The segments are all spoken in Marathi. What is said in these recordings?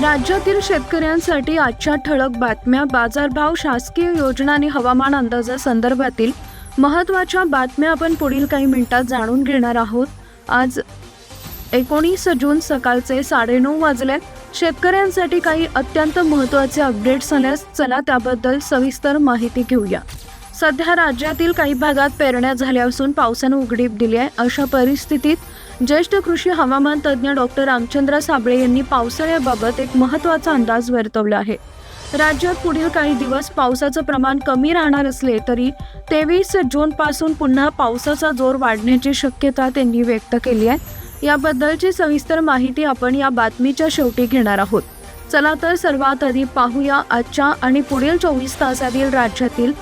राज्यातील शेतकऱ्यांसाठी आजच्या ठळक बातम्या बाजारभाव शासकीय योजना आणि हवामान अंदाजासंदर्भातील महत्त्वाच्या बातम्या आपण पुढील काही मिनिटात जाणून घेणार आहोत. आज एकोणीस जून सकाळचे साडेनऊ वाजले शेतकऱ्यांसाठी काही अत्यंत महत्त्वाचे अपडेट्स आल्यास चला त्याबद्दल सविस्तर माहिती घेऊया. सध्या राज्यातील काही भागात पेरण्या झाल्या असून पावसानं उघडीप दिली आहे. अशा परिस्थितीत ज्येष्ठ कृषी हवामान तज्ज्ञ डॉक्टर रामचंद्र साबळे यांनी पावसाळ्याबाबत एक महत्त्वाचा अंदाज वर्तवला आहे. राज्यात पुढील काही दिवस पावसाचं प्रमाण कमी राहणार असले तरी तेवीस जून पासून पुन्हा पावसाचा जोर वाढण्याची शक्यता त्यांनी व्यक्त केली आहे. याबद्दलची सविस्तर माहिती आपण या बातमीच्या शेवटी घेणार आहोत. चला तर सर्वात आधी पाहूया आजच्या आणि पुढील चोवीस तासातील राज्यातील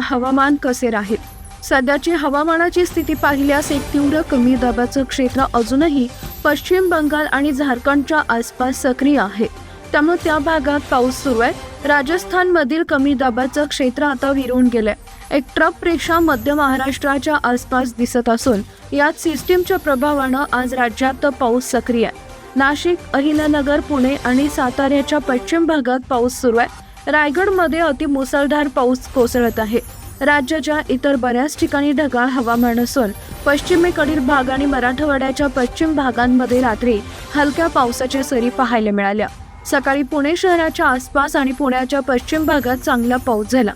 हवामान कसे राहील. सध्याची हवामानाची स्थिती पाहिल्यास एक तीव्र कमी दाबाचं क्षेत्र अजूनही पश्चिम बंगाल आणि झारखंडच्या आसपास सक्रिय आहे. त्यामुळे त्या भागात पाऊस सुरू आहे. राजस्थानमधील कमी दाबाचं क्षेत्र आता विरून गेलंय. एक ट्रप रेषा मध्य महाराष्ट्राच्या आसपास दिसत असून यात सिस्टीमच्या प्रभावानं आज राज्यात पाऊस सक्रिय आहे. नाशिक अहिल्यानगर पुणे आणि साताऱ्याच्या पश्चिम भागात पाऊस सुरू आहे. रायगडमध्ये अतिमुसळधार पाऊस कोसळत आहे. राज्याच्या इतर बऱ्याच ठिकाणी ढगाळ हवामान असून पश्चिमेकडील भाग आणि मराठवाड्याच्या पश्चिम भागांमध्ये रात्री हलक्या पावसाच्या सरी पाहायला मिळाल्या. सकाळी पुणे शहराच्या आसपास आणि पुण्याच्या पश्चिम भागात चांगला पाऊस झाला.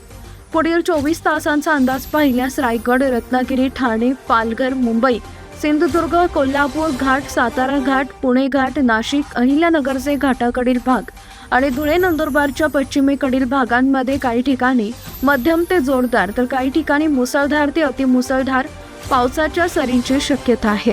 पुढील चोवीस तासांचा अंदाज पाहिल्यास रायगड रत्नागिरी ठाणे पालघर मुंबई सिंधुदुर्ग कोल्हापूर घाट सातारा घाट पुणे घाट नाशिक अहिल्यानगरचे घाटाकडील भाग आणि धुळे नंदुरबारच्या पश्चिमेकडील भागांमध्ये काही ठिकाणी मध्यम ते जोरदार तर काही ठिकाणी मुसळधार ते अतिमुसळधार पावसाच्या सरींची शक्यता आहे.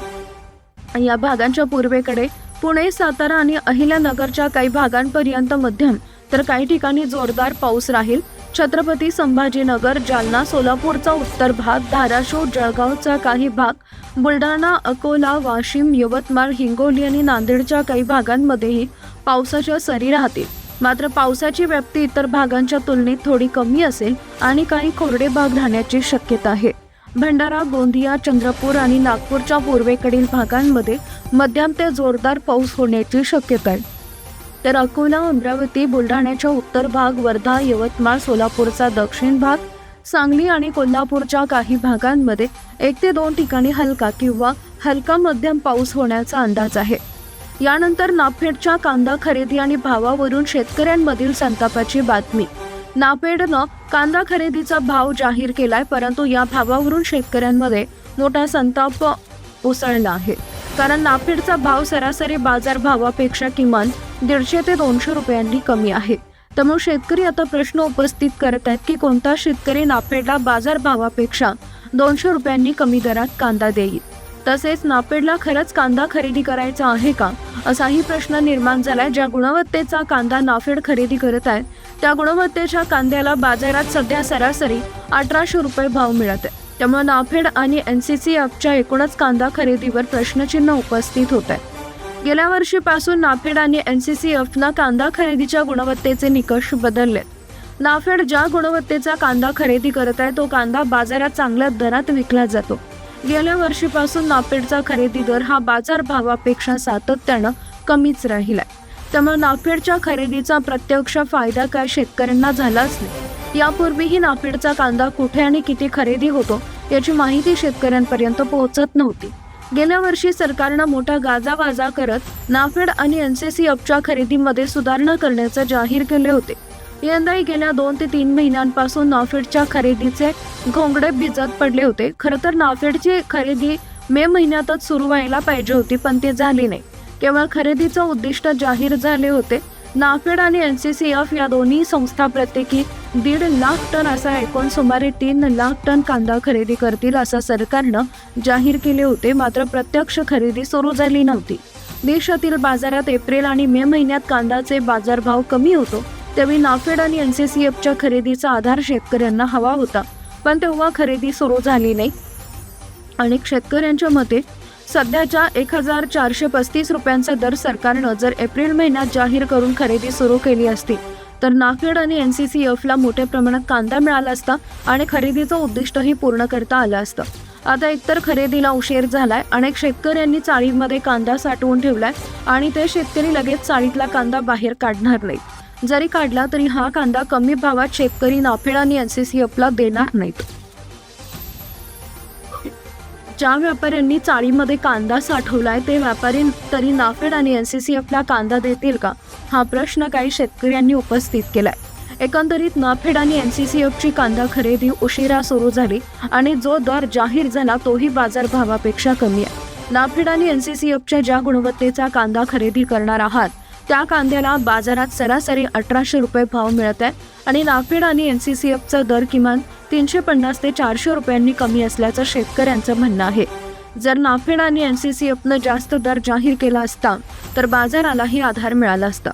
या भागांच्या पूर्वेकडे पुणे सातारा आणि अहिल्यानगरच्या काही भागांपर्यंत मध्यम तर काही ठिकाणी जोरदार पाऊस राहील छत्रपती संभाजीनगर जालना सोलापूरचा उत्तर भाग धाराशिव जळगावचा काही भाग बुलढाणा अकोला वाशिम यवतमाळ हिंगोली आणि नांदेडच्या काही भागांमध्येही पावसाच्या सरी राहतील. मात्र पावसाची व्याप्ती इतर भागांच्या तुलनेत थोडी कमी असेल आणि काही कोरडे भाग राहण्याची शक्यता आहे. भंडारा गोंदिया चंद्रपूर आणि नागपूरच्या पूर्वेकडील भागांमध्ये मध्यम ते जोरदार पाऊस होण्याची शक्यता आहे. तर अकोला अमरावती बुलढाण्याच्या उत्तर भाग वर्धा यवतमाळ सोलापूरचा दक्षिण भाग सांगली आणि कोल्हापूरच्या काही भागांमध्ये एक ते दोन ठिकाणी हलका किंवा हलका मध्यम पाऊस होण्याचा अंदाज आहे. यानंतर नाफेडच्या कांदा खरेदी आणि भावावरून शेतकऱ्यांमधील संतापाची बातमी. नाफेडनं कांदा खरेदीचा भाव जाहीर केलाय परंतु या भावावरून शेतकऱ्यांमध्ये मोठा संताप उसळला आहे. कारण नाफेडचा भाव सरासरी बाजार भावापेक्षा किमान दीडशे ते दोनशे रुपयांनी कमी आहे. त्यामुळे शेतकरी आता प्रश्न उपस्थित करत आहेत की कोणता शेतकरी नाफेडला बाजार भावापेक्षा दोनशे रुपयांनी कमी दरात कांदा देईल? तसेच नापेडला खरंच कांदा खरेदी करायचा आहे का? असाही प्रश्न निर्माण झालाय. ज्या गुणवत्तेचा कांदा नाफेड खरेदी करत आहेत त्या गुणवत्तेच्या कांद्याला बाजारात सध्या सरासरी अठराशे रुपये भाव मिळत आहे. त्यामुळे नाफेड आणि एन सी सी एफच्या एकूणच कांदा खरेदीवर प्रश्नचिन्ह उपस्थित होत आहे. गेल्या वर्षीपासून नाफेड आणि एन सी सी एफनं कांदा खरेदीच्या गुणवत्तेचे निकष बदललेत नाफेड ज्या गुणवत्तेचा कांदा खरेदी करत आहे तो कांदा बाजारात चांगल्या दरात विकला जातो. गेल्या वर्षीपासून नाफेडचा खरेदी दर हा बाजार भावापेक्षा सातत्यानं कमीच राहिलाय. त्यामुळे नाफेडच्या खरेदीचा प्रत्यक्ष फायदा काय शेतकऱ्यांना झालाच नाही. यापूर्वीही नाफेडचा कांदा कुठे आणि किती खरेदी होतो याची माहिती शेतकऱ्यांपर्यंत पोहोचत नव्हती. गेल्या वर्षी सरकारनं मोठा गाजावाजा करत नाफेड आणि एन सी सी एफच्या खरेदीमध्ये सुधारणा करण्याचं जाहीर केले होते. यंदाही गेल्या दोन ते तीन महिन्यांपासून नाफेडच्या खरेदीचे घोंगडे भिजत पडले होते. खरं तर नाफेडची खरेदी मे महिन्यातच सुरू व्हायला पाहिजे होती पण ते झाली नाही. केवळ खरेदीचं उद्दिष्ट जाहीर झाले होते नाफेड आणि एन सी सी एफ या दोन्ही संस्था प्रत्येकी दीड लाख टन असा एकूण सुमारे तीन लाख टन कांदा खरेदी करतील असं सरकारनं जाहीर केले होते. मात्र प्रत्यक्ष खरेदी सुरू झाली नव्हती. देशातील बाजारात एप्रिल आणि मे महिन्यात कांद्याचे बाजारभाव कमी होतो. त्यावेळी नाफेड आणि एन सी सी एफच्या खरेदीचा आधार शेतकऱ्यांना हवा होता. पण तेव्हा खरेदी सुरू झाली नाही. अनेक शेतकऱ्यांच्या मते सध्याच्या एक हजार चारशे पस्तीस रुपयांचा दर सरकारनं जर एप्रिल महिन्यात जाहीर करून खरेदी सुरू केली असती तर नाफेड आणि एन सी सी एफला मोठ्या प्रमाणात कांदा मिळाला असता आणि खरेदीचं उद्दिष्टही पूर्ण करता आलं असतं. आता एकतर खरेदीला उशीर झालाय अनेक शेतकऱ्यांनी चाळीमध्ये कांदा साठवून ठेवलाय आणि ते शेतकरी लगेच चाळीतला कांदा बाहेर काढणार नाहीत. जरी काढला तरी हा कांदा कमी भावात शेतकरी नाफेड आणि एनसीसीएफला देणार नाहीत. ज्या व्यापाऱ्यांनी चाळीमध्ये कांदा साठवलाय ते व्यापारी तरी नाफेड आणि एन सी सी एफला कांदा देतील का? हा प्रश्न काही शेतकऱ्यांनी उपस्थित केलाय. एकंदरीत नाफेड आणि एन सी सी एफची कांदा खरेदी उशिरा सुरू झाली आणि जो दर जाहीर झाला तोही बाजारभावापेक्षा कमी आहे. नाफेड आणि एन सी सी एफच्या ज्या गुणवत्तेचा कांदा खरेदी करणार आहात त्या कांद्याला बाजारात सरासरी अठराशे रुपये भाव मिळत आहे आणि नाफेड आणि एन सी सी एफचा दर किमान तीनशे पन्नास ते चारशे रुपयांनी कमी असल्याचं शेतकऱ्यांचं म्हणणं आहे. जर नाफेड आणि एन सी सी एफनं जास्त दर जाहीर केला असता तर बाजारालाही आधार मिळाला असता.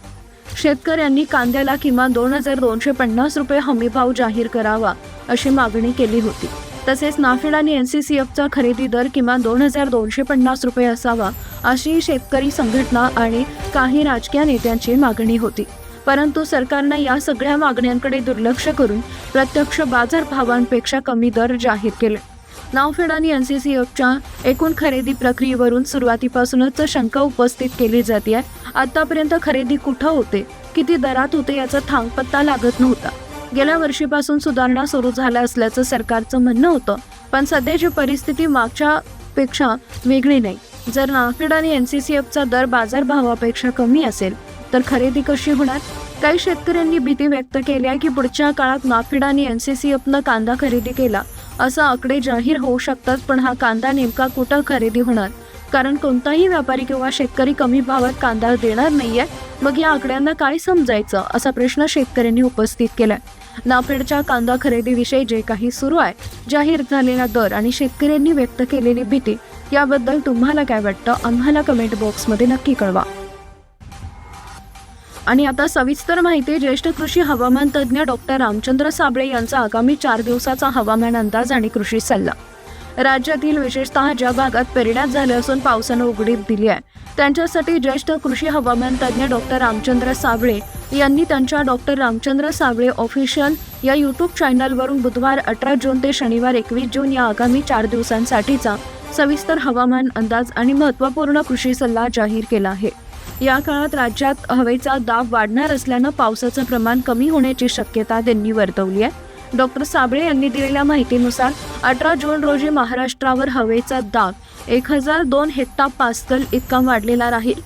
शेतकऱ्यांनी कांद्याला किमान दोन हजार दोनशे पन्नास रुपये हमीभाव जाहीर करावा अशी मागणी केली होती. तसेच नाफेड आणि एन सी सी एफचा खरेदी दर किमान दोन हजार दोनशे पन्नास रुपये असावा अशी शेतकरी संघटना आणि काही राजकीय नेत्यांची मागणी होती. परंतु सरकारनं या सगळ्या मागण्यांकडे दुर्लक्ष करून प्रत्यक्ष बाजार भावांपेक्षा कमी दर जाहीर केले. नावफेड आणि एफच्या एकूण खरेदी प्रक्रियेवरून सुरुवातीपासूनच शंका उपस्थित केली जाते आहे आतापर्यंत खरेदी कुठं होते किती दरात होते याचा थांगपत्ता लागत नव्हता. गेल्या वर्षीपासून सुधारणा सुरू झाल्या असल्याचं सरकारचं म्हणणं होतं पण सध्याची परिस्थिती मागच्या पेक्षा वेगळी नाही. जर नाफेड आणि एफचा दर बाजारभावापेक्षा कमी असेल तर खरेदी कशी होणार? काही शेतकऱ्यांनी भीती व्यक्त केली आहे की पुढच्या काळात नाफेड आणि एनसीसीएफनं कांदा खरेदी केला. असा आकडे जाहीर होऊ शकतात पण हा कांदा नेमका कुठं खरेदी होणार? कारण कोणताही व्यापारी किंवा शेतकरी कमी भावात कांदा देणार नाहीये. मग या आकड्यांना काय समजायचं? असा प्रश्न शेतकऱ्यांनी उपस्थित केलाय. नाफेडच्या कांदा खरेदीविषयी जे काही सुरू आहे जाहीर झालेला दर आणि शेतकऱ्यांनी व्यक्त केलेली भीती याबद्दल तुम्हाला काय वाटतं? आम्हाला कमेंट बॉक्समध्ये नक्की कळवा. आणि आता सविस्तर माहिती ज्येष्ठ कृषी हवामान तज्ज्ञ डॉक्टर रामचंद्र साबळे यांचा आगामी चार दिवसाचा हवामान अंदाज आणि कृषी सल्ला. राज्यातील विशेषतः ज्या भागात पेरण्यात झाले असून पावसानं उघडीप दिली आहे त्यांच्यासाठी ज्येष्ठ कृषी हवामान तज्ज्ञ डॉक्टर रामचंद्र साबळे यांनी त्यांच्या डॉक्टर रामचंद्र साबळे ऑफिशियल या यूट्यूब चॅनलवरून बुधवार अठरा जून ते शनिवार एकवीस जून या आगामी चार दिवसांसाठीचा सविस्तर हवामान अंदाज आणि महत्त्वपूर्ण कृषी सल्ला जाहीर केला आहे. या काळात राज्यात हवेचा दाब वाढणार असल्यानं पावसाचं प्रमाण कमी होण्याची शक्यता त्यांनी वर्तवली आहे. डॉक्टर साबळे यांनी दिलेल्या माहितीनुसार अठरा जून रोजी महाराष्ट्रावर हवेचा दाब एक हजार दोन हेक्टा पास्कल इतका वाढलेला राहील.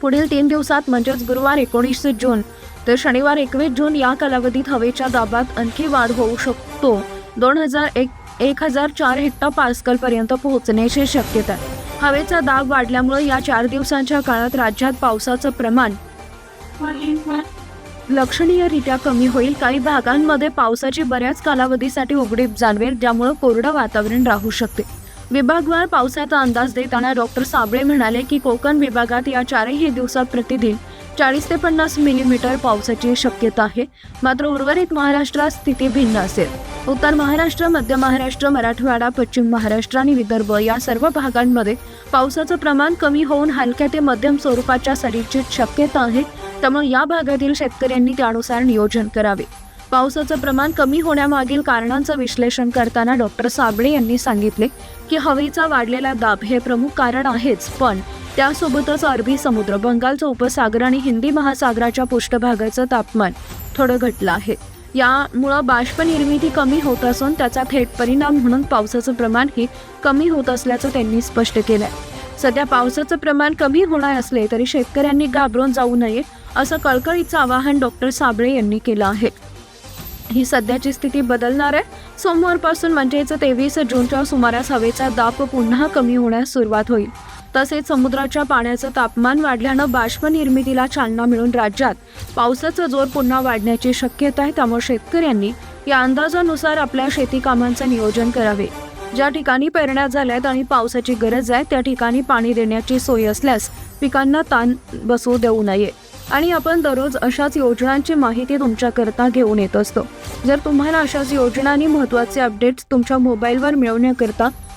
पुढील तीन दिवसात म्हणजेच गुरुवार एकोणीस जून तर शनिवार एकवीस जून या कालावधीत हवेच्या दाबात आणखी वाढ होऊ शकतो. दोन हजार एक एक हजार चार हेक्टा पास्कल पर्यंत पोहोचण्याची शक्यता आहे. हवेचा दाब वाढल्यामुळे या चार दिवसांच्या काळात राज्यात पावसाचं प्रमाण लक्षणीयरित्या कमी होईल. काही भागांमध्ये पावसाची बऱ्याच कालावधीसाठी उघडीप जाणवेल ज्यामुळे कोरडं वातावरण राहू शकते. विभागवार पावसाचा अंदाज देताना डॉक्टर साबळे म्हणाले की कोकण विभागात या चारही दिवसात प्रतिदिन चाळीस ते पन्नास मिलीमीटर पावसाची शक्यता आहे. मात्र उर्वरित महाराष्ट्रात स्थिती भिन्न असेल. उत्तर महाराष्ट्र मध्य महाराष्ट्र मराठवाडा पश्चिम महाराष्ट्र आणि विदर्भ या सर्व भागांमध्ये पावसाचं प्रमाण कमी होऊन हलक्या ते मध्यम स्वरूपाच्या सरीची शक्यता आहे. त्यामुळे या भागातील शेतकऱ्यांनी त्यानुसार नियोजन करावे. पावसाचं प्रमाण कमी होण्यामागील कारणांचं विश्लेषण करताना डॉक्टर साबळे यांनी सांगितले की हवेचा वाढलेला दाब हे प्रमुख कारण आहेच पण त्यासोबतच अरबी समुद्र बंगालचा उपसागर आणि हिंदी महासागराच्या पृष्ठभागाचं तापमान थोडं घटलं आहे. यामुळं बाष्प निर्मिती कमी होत असून त्याचा थेट परिणाम म्हणून पावसाचं प्रमाणही कमी होत असल्याचं त्यांनी स्पष्ट केलंय. सध्या पावसाचं प्रमाण कमी होणार असले तरी शेतकऱ्यांनी घाबरून जाऊ नये असं कळकळीचं आवाहन डॉक्टर साबळे यांनी केलं आहे. ही सध्याची स्थिती बदलणार आहे. सोमवारपासून म्हणजेच तेवीस जूनच्या सुमारास हवेचा दाब पुन्हा कमी होण्यास सुरुवात होईल. तसेच समुद्राच्या पाण्याचं तापमान वाढल्यानं बाष्प निर्मितीला चालना मिळून राज्यात पावसाचा जोर पुन्हा वाढण्याची शक्यता आहे. त्यामुळे शेतकऱ्यांनी या अंदाजानुसार आपल्या शेती कामांचं नियोजन करावे. ज्या ठिकाणी पेरण्या झाल्यात आणि पावसाची गरज आहे त्या ठिकाणी पाणी देण्याची सोय असल्यास पिकांना ताण बसू देऊ नये. आणि आपण दररोज अशाच योजनांची माहिती तुमच्याकरता घेऊन येत असतो. जर तुम्हाला अशाच योजनांनी महत्त्वाचे अपडेट्स तुमच्या मोबाईलवर मिळवण्याकरता